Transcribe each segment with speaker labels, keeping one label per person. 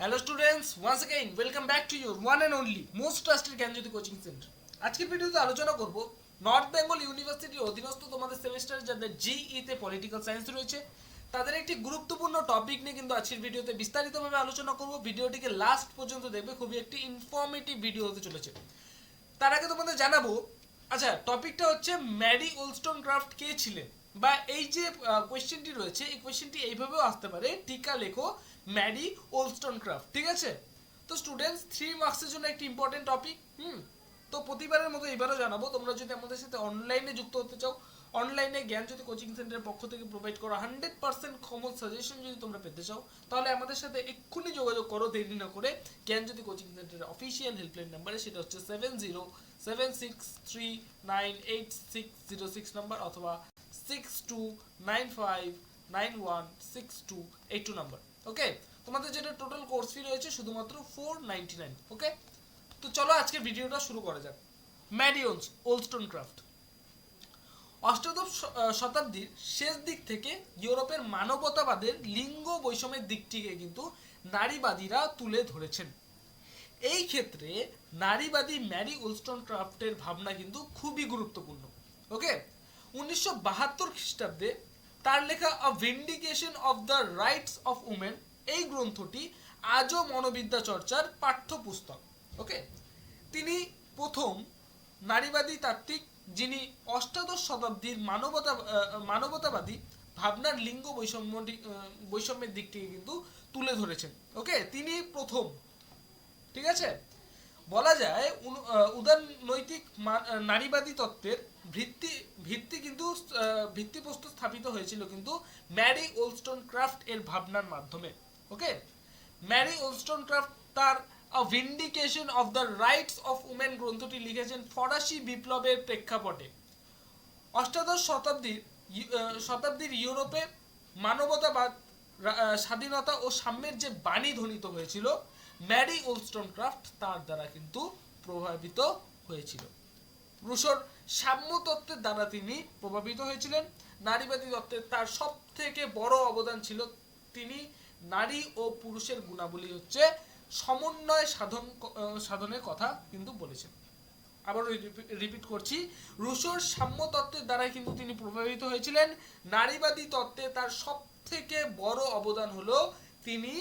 Speaker 1: Hello students once again welcome back to your one and only most trusted Gyanjyoti coaching centre আজকের ভিডিওতে আলোচনা করব north Bengal ইউনিভার্সিটির অধীনস্থ তোমাদের সেমিস্টার যাদের জিইতে পলিটিক্যাল সায়েন্স রয়েছে, তাদের একটি গুরুত্বপূর্ণ টপিক নিয়ে কিন্তু আজকের ভিডিওতে বিস্তারিতভাবে আলোচনা করব। ভিডিওটিকে লাস্ট পর্যন্ত দেখবে, খুবই একটি ইনফর্মেটিভ ভিডিও হতে চলেছে। তার আগে তোমাদের জানাব আচ্ছা টপিকটা হচ্ছে ম্যারি ওলস্টোন ক্রাফট কে ছিলেন? বা এই যে কোয়েশ্চেনটি রয়েছে, এই কোয়েশ্চেনটি এইভাবেও আসতে পারে। টিকা লেখো, ম্যারি ওলস্টোন ক্রাফট ঠিক আছে? তো স্টুডেন্টস থ্রি মার্কসের জন্য একটি ইম্পর্টেন্ট টপিক হুম? তো প্রতিবারের মতো এবারও জানাব, তোমরা যদি আমাদের সাথে অনলাইনে যুক্ত হতে চাও অনলাইনে জ্ঞান যদি কোচিং সেন্টারের পক্ষ থেকে প্রোভাইড করা হান্ড্রেড পার্সেন্ট কমন সাজেশন যদি তোমরা পেতে চাও, তাহলে আমাদের সাথে এক্ষুনি যোগাযোগ করো, দেরি না করে। জ্ঞান যদি কোচিং সেন্টারের অফিসিয়াল হেল্পলাইন নাম্বারে সেটা হচ্ছে seven zero seven six three nine eight six zero six number অথবা six two nine five nine one six two eight two number okay তোমাদের যেটা টোটাল কোর্স ফি রয়েছে শুধুমাত্র ফোর নাইনটি নাইন ওকে তো চলো আজকে ভিডিওটা শুরু করা যাক। ম্যাডিওন্স ওলস্টোন ক্রাফট অষ্টাদশ শতাব্দীর শেষ দিক থেকে ইউরোপের মানবতাবাদের লিঙ্গ বৈষম্যের দিকটিকে কিন্তু নারীবাদীরা তুলে ধরেছেন। এই ক্ষেত্রে নারীবাদী ম্যারি উলস্টন ক্রাফটের ভাবনা কিন্তু খুবই গুরুত্বপূর্ণ ওকে উনিশশো বাহাত্তর খ্রিস্টাব্দে তার লেখা a vindication of the rights of women এই গ্রন্থটি আজও মনোবিদ্যা চর্চার পাঠ্যপুস্তক ওকে? তিনি প্রথম নারীবাদী তাত্ত্বিক যিনি অষ্টাদশ শতাব্দীর মানবতা মানবতাবাদী ভাবনার লিঙ্গ বৈষম্য বৈষম্যের দিকটিকে কিন্তু তুলে ধরেছেন ওকে? তিনি প্রথম ঠিক আছে? বলা যায় মা- আহ, নারীবাদী তত্ত্বের ভিত্তি ভিত্তি কিন্তু ভিত্তিপ্রস্তর স্থাপিত হয়েছিল কিন্তু ম্যারি ওলস্টোন ক্রাফট এর ভাবনার মাধ্যমে ওকে ম্যারি ওলস্টোন ক্রাফট তার vindication of the rights of women গ্রন্থটি লিখেছেন ফরাসি বিপ্লবের প্রেক্ষাপটে। অষ্টাদশ শতাব্দীর শতাব্দীর ইউরোপে মানবতাবাদ স্বাধীনতা ও সাম্যের যে বাণী ধ্বনিত হয়েছিল, ম্যারি ওলস্টোন ক্রাফট তার দ্বারা কিন্তু প্রভাবিত হয়েছিল। রুশোর সাম্য তত্ত্বের দ্বারা তিনি প্রভাবিত হয়েছিলেন। নারীবাদী তত্ত্বের তার সব থেকে বড় অবদান ছিল তিনি নারী ও পুরুষের গুণাবলী হচ্ছে সমন্বয় সাধন সাধনের কথা কিন্তু বলেছেন। আবারও রিপিট করছি, রুশোর সাম্য তত্ত্বের দ্বারা কিন্তু তিনি প্রভাবিত হয়েছিলেন। নারীবাদী তত্ত্বে তার সব থেকে বড় অবদান হলো তিনি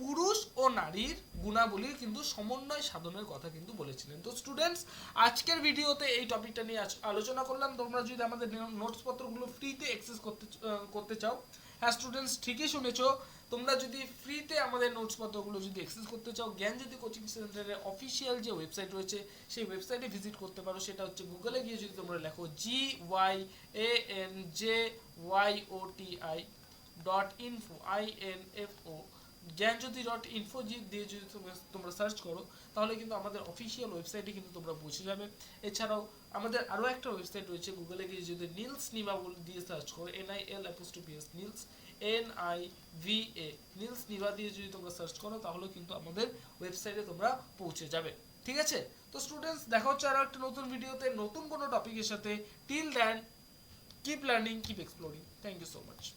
Speaker 1: পুরুষ ও নারীর গুণাবলীর কিন্তু সমন্বয় সাধনের কথা কিন্তু বলেছিলেন। তো স্টুডেন্টস আজকের ভিডিওতে এই টপিকটা নিয়ে আলোচনা করলাম। তোমরা যদি আমাদের নোটস পত্রগুলো ফ্রিতে অ্যাক্সেস করতে করতে চাও হ্যাঁ স্টুডেন্টস ঠিকই শুনেছো। তোমরা যদি ফ্রিতে আমাদের নোটস পত্রগুলো যদি অ্যাক্সেস করতে চাও, জ্ঞান জ্ঞানজ্যোতি কোচিং সেন্টারের অফিসিয়াল যে ওয়েবসাইট রয়েছে, সেই ওয়েবসাইটে ভিজিট করতে পারো। সেটা হচ্ছে গুগলে গিয়ে যদি তোমরা লেখো G Y A N J Y O T I dot info I N F O Gyanjyoti dot info G দিয়ে যদি তোমরা- সার্চ করো, তাহলে কিন্তু আমাদের অফিসিয়াল ওয়েবসাইটে কিন্তু তোমরা পৌঁছে যাবে। এছাড়াও আমাদের আরও একটা ওয়েবসাইট রয়েছে গুগলে গিয়ে যদি নীলস নিমা বলে দিয়ে সার্চ করো N I L apostrophe S Niels N I V A নীলস নিভা দিয়ে যদি তোমরা সার্চ করো, তাহলে কিন্তু আমাদের ওয়েবসাইটে তোমরা পৌঁছে যাবে। ঠিক আছে? তো স্টুডেন্টস দেখা হচ্ছে আরও একটা নতুন ভিডিওতে নতুন কোনো টপিকের সাথে till then keep learning keep exploring thank you so much